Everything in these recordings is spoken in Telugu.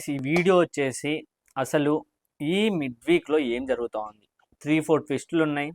ఈ వీడియో వచ్చేసి అసలు ఈ మిడ్ వీక్లో ఏం జరుగుతూ ఉంది? త్రీ ఫోర్ ట్విస్టులు ఉన్నాయి.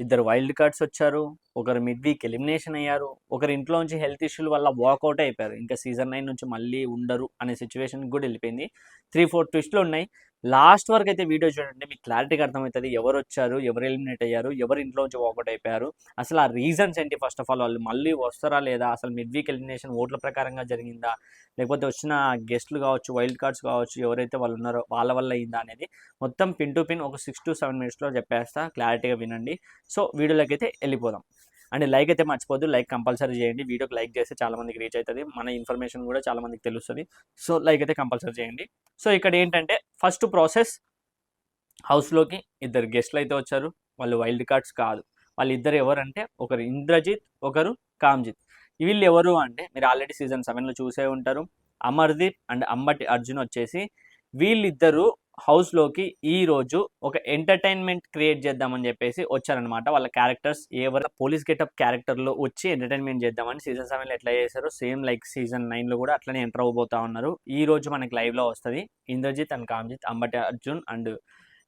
ఇద్దరు వైల్డ్ కార్డ్స్ వచ్చారు. ఒకరు మిడ్ వీక్ ఎలిమినేషన్ అయ్యారు. ఒకరు ఇంట్లో నుంచి హెల్త్ ఇష్యూల వల్ల వాకౌట్ అయిపోయారు. ఇంకా సీజన్ నైన్ నుంచి మళ్ళీ ఉండరు అనే సిచ్యువేషన్ కూడా వెళ్ళిపోయింది. త్రీ ఫోర్ ట్విస్టులు ఉన్నాయి. లాస్ట్ వరకు అయితే వీడియో చూడండి మీకు క్లారిటీగా అర్థమవుతుంది. ఎవరు వచ్చారు ఎవరు ఎలిమినేట్ అయ్యారు ఎవరు ఇంట్లో నుంచి వాకౌట్ అయిపోయారు. అసలు ఆ రీజన్స్ ఏంటి ఫస్ట్ ఆఫ్ ఆల్ వాళ్ళు మళ్ళీ వస్తారా లేదా? అసలు మిడ్ వీక్ ఎలిమినేషన్ ఓట్ల ప్రకారంగా జరిగిందా? లేకపోతే వచ్చిన గెస్ట్లు కావచ్చు వైల్డ్ కార్డ్స్ కావచ్చు ఎవరైతే వాళ్ళు ఉన్నారో వాళ్ళ వల్ల అయిందా అనేది మొత్తం పిన్ టు పిన్ ఒక సిక్స్ టు సెవెన్ మినిట్స్లో చెప్పేస్తా. క్లారిటీగా వినండి. సో వీడియోలోకి అయితే వెళ్ళిపోదాం. అండ్ లైక్ అయితే మర్చిపోద్దు లైక్ కంపల్సరీ చేయండి. వీడియోకి లైక్ చేస్తే చాలా మందికి రీచ్ అవుతుంది. మన ఇన్ఫర్మేషన్ కూడా చాలా మందికి తెలుస్తుంది. సో లైక్ అయితే కంపల్సరీ చేయండి. సో ఇక్కడ ఏంటంటే ఫస్ట్ ప్రాసెస్ హౌస్లోకి ఇద్దరు గెస్ట్లు అయితే వచ్చారు. వాళ్ళు వైల్డ్ కార్డ్స్ కాదు. వాళ్ళిద్దరు ఎవరంటే ఒకరు ఇంద్రజిత్ ఒకరు కామ్జిత్. వీళ్ళు ఎవరు అంటే మీరు ఆల్రెడీ సీజన్ సెవెన్లో చూసే ఉంటారు. అమర్దీప్ అండ్ అంబటి అర్జున్ వచ్చేసి వీళ్ళిద్దరూ హౌస్లోకి ఈ రోజు ఒక ఎంటర్టైన్మెంట్ క్రియేట్ చేద్దామని చెప్పేసి వచ్చారనమాట వాళ్ళ క్యారెక్టర్స్ ఎవరు? పోలీస్ గెటప్ క్యారెక్టర్లో వచ్చి ఎంటర్టైన్మెంట్ చేద్దామని సీజన్ సెవెన్లో ఎట్లా చేశారో సేమ్ లైక్ సీజన్ నైన్లో కూడా అట్లనే ఎంటర్ అవబోతా ఉన్నారు. ఈ రోజు మనకి లైవ్లో వస్తుంది. ఇంద్రజిత్ అండ్ కామ్జిత్ అంబటి అర్జున్ అండ్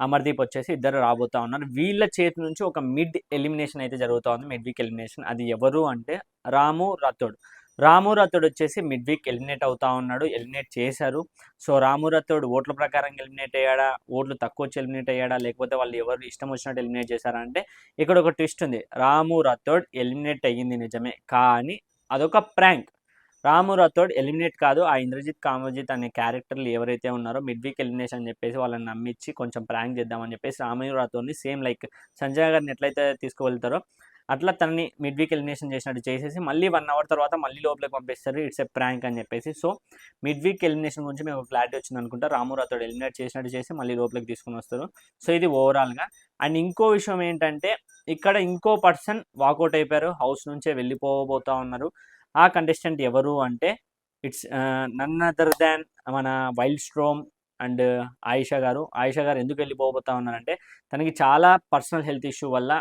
అమర్దీప్ వచ్చేసి ఇద్దరు రాబోతా ఉన్నారు. వీళ్ళ చేతి నుంచి ఒక మిడ్ ఎలిమినేషన్ అయితే జరుగుతూ ఉంది. Mid week elimination. అది ఎవరు అంటే రాము రాథోడ్. రామురథుడు వచ్చేసి మిడ్ వీక్ ఎలిమినేట్ అవుతా ఉన్నాడు ఎలిమినేట్ చేశారు. సో రామురథుడు ఓట్ల ప్రకారం ఎలిమినేట్ అయ్యాడా? ఓట్లు తక్కువ వచ్చి ఎలిమినేట్ అయ్యాడా? లేకపోతే వాళ్ళు ఎవరు ఇష్టం వచ్చినట్టు ఎలిమినేట్ చేశారా? అంటే ఇక్కడ ఒక ట్విస్ట్ ఉంది. రాము ఎలిమినేట్ అయ్యింది నిజమే. కానీ అదొక ప్రాంక్ రామురతోడ్ ఎలిమినేట్ కాదు ఆ ఇంద్రజిత్ కామజిత్ అనే క్యారెక్టర్లు ఎవరైతే ఉన్నారో మిడ్ వీక్ ఎలిమినేషన్ అని చెప్పేసి వాళ్ళని నమ్మించి కొంచెం ప్రాంక్ చేద్దామని చెప్పేసి రాము సేమ్ లైక్ సంజయ్ గారిని ఎట్లయితే తీసుకువెళ్తారో అట్లా తనని మిడ్ వీక్ ఎలిమినేషన్ చేసినట్టు చేసేసి మళ్ళీ వన్ అవర్ తర్వాత మళ్ళీ లోపలికి పంపిస్తారు ఇట్స్ ఎ ప్రాంక్ అని చెప్పేసి. సో మిడ్ వీక్ ఎలిమినేషన్ గురించి మేము క్లారిటీ వచ్చింది అనుకుంటా రాము రాథోడ్ ఎలిమినేట్ చేసినట్టు చేసి మళ్ళీ లోపలికి తీసుకుని వస్తారు. సో ఇది ఓవరాల్గా. అండ్ ఇంకో విషయం ఏంటంటే ఇక్కడ ఇంకో పర్సన్ వాకౌట్ అయిపోయారు హౌస్ నుంచే వెళ్ళిపోబోతా ఉన్నారు. ఆ కంటెస్టెంట్ ఎవరు అంటే ఇట్స్ నన్ అదర్ దాన్ మన వైల్డ్ స్ట్రోమ్ అండ్ ఆయిషా గారు. ఆయిషా గారు ఎందుకు వెళ్ళిపోబోతా ఉన్నారంటే తనకి చాలా పర్సనల్ హెల్త్ ఇష్యూ వల్ల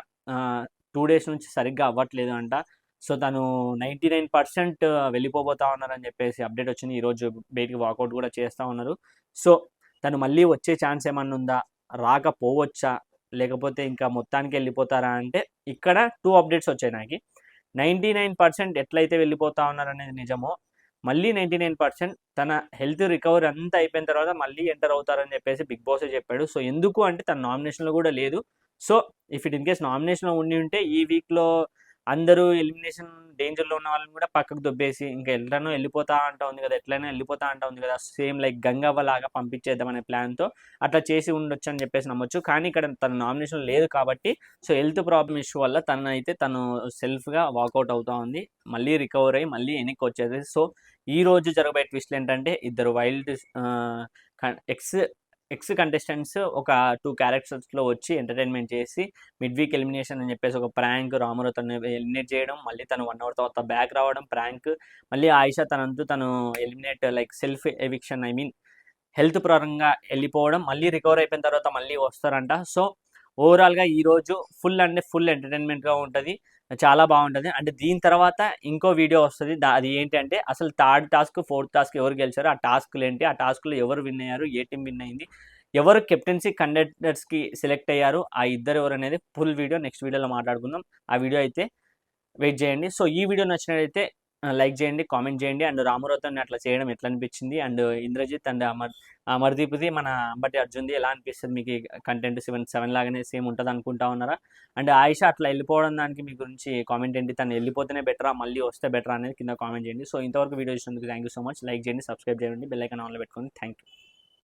టూ డేస్ నుంచి సరిగ్గా అవ్వట్లేదు అంట. సో తను నైంటీ నైన్ పర్సెంట్ వెళ్ళిపోబోతా ఉన్నారని చెప్పేసి అప్డేట్ వచ్చింది. ఈరోజు బయటికి వాకౌట్ కూడా చేస్తూ ఉన్నారు. సో తను మళ్ళీ వచ్చే ఛాన్స్ ఏమన్నా ఉందా? రాకపోవచ్చా? లేకపోతే ఇంకా మొత్తానికి వెళ్ళిపోతారా? అంటే ఇక్కడ టూ అప్డేట్స్ వచ్చాయి నాకు. నైంటీ నైన్ పర్సెంట్ ఎట్లయితే వెళ్ళిపోతా ఉన్నారనేది నిజమో మళ్ళీ నైంటీ నైన్ పర్సెంట్ తన హెల్త్ రికవరీ అంతా అయిపోయిన తర్వాత మళ్ళీ ఎంటర్ అవుతారని చెప్పేసి బిగ్ బాస్ చెప్పాడు. సో ఎందుకు అంటే తన నామినేషన్లో కూడా లేదు. So if it in case నామినేషన్లో ఉండి ఉంటే ఈ వీక్లో అందరూ ఎలిమినేషన్ డేంజర్లో ఉన్న వాళ్ళని కూడా పక్కకు దొబ్బేసి ఇంకా ఎట్లనో వెళ్ళిపోతా అంటా ఉంది కదా ఎట్లైనా వెళ్ళిపోతా అంటా ఉంది కదా సేమ్ లైక్ గంగవ్వ లాగా పంపించేద్దాం అనే ప్లాన్తో అట్లా చేసి ఉండొచ్చు అని చెప్పేసి నమ్మొచ్చు. కానీ ఇక్కడ తన నామినేషన్ లేదు కాబట్టి సో హెల్త్ ప్రాబ్లమ్ ఇష్యూ వల్ల తను అయితే తను సెల్ఫ్గా వాకౌట్ అవుతా ఉంది. మళ్ళీ రికవర్ అయ్యి మళ్ళీ వెనక్కి వచ్చేది సో ఈ రోజు జరగబోయే ట్విస్ట్లు ఏంటంటే ఇద్దరు వైల్డ్ ఎక్స్ ఎక్స్ కంటెస్టెంట్స్ ఒక టూ క్యారెక్టర్స్లో వచ్చి ఎంటర్టైన్మెంట్ చేసి మిడ్ వీక్ ఎలిమినేషన్ అని చెప్పేసి ఒక ప్రాంక్ రాములో తను ఎలిమినేట్ చేయడం మళ్ళీ తను వన్ అవర్ తర్వాత బ్యాక్ రావడం ప్రాంక్ మళ్ళీ ఆయిషా తనంతా తను eliminate like self eviction I mean health పరంగా వెళ్ళిపోవడం మళ్ళీ రికవర్ అయిపోయిన తర్వాత మళ్ళీ వస్తారంట. సో ఓవరాల్గా ఈరోజు ఫుల్ అంటే ఫుల్ ఎంటర్టైన్మెంట్గా ఉంటుంది. చాలా బాగుంటుంది. అంటే దీని తర్వాత ఇంకో వీడియో వస్తుంది. అది ఏంటి అంటే అసలు థర్డ్ టాస్క్ ఫోర్త్ టాస్క్ ఎవరు గెలిచారు ఆ టాస్క్లు ఏంటి? ఆ టాస్క్లో ఎవరు విన్ అయ్యారు? ఏ టీం విన్ అయింది? ఎవరు కెప్టెన్సీ కండక్టర్స్కి సెలెక్ట్ అయ్యారు? ఆ ఇద్దరు ఎవరు అనేది ఫుల్ వీడియో నెక్స్ట్ వీడియోలో మాట్లాడుకుందాం. ఆ వీడియో అయితే వెయిట్ చేయండి. సో ఈ వీడియో నచ్చినట్లయితే లైక్ చేయండి కామెంట్ చేయండి. అండ్ రామరథాన్ని అట్లా చేయడం ఎట్లా అనిపించింది? అండ్ ఇంద్రజిత్ అండ్ అమర్ అమర్దీప్ది మన అంబటి అర్జున్ది ఎలా అనిపిస్తుంది? మీకు కంటెంట్ సెవెన్ సెవెన్ లాగానే సేమ్ ఉంటుంది అనుకుంటా ఉన్నారా? అండ్ ఆయిష అట్లా వెళ్ళిపోవడం దానికి మీ గురించి కామెంట్ ఏంటి? తను వెళ్ళిపోతేనే బెటరా మళ్ళీ వస్తే బెటరా అనేది కింద కామెంట్ చేయండి. సో ఇంతవరకు వీడియో చూసినందుకు thank you so much like చేయండి సబ్స్క్రైబ్ చేయండి. బెల్ ఐకాన్ ఆన్లో పెట్టుకోండి. Thank you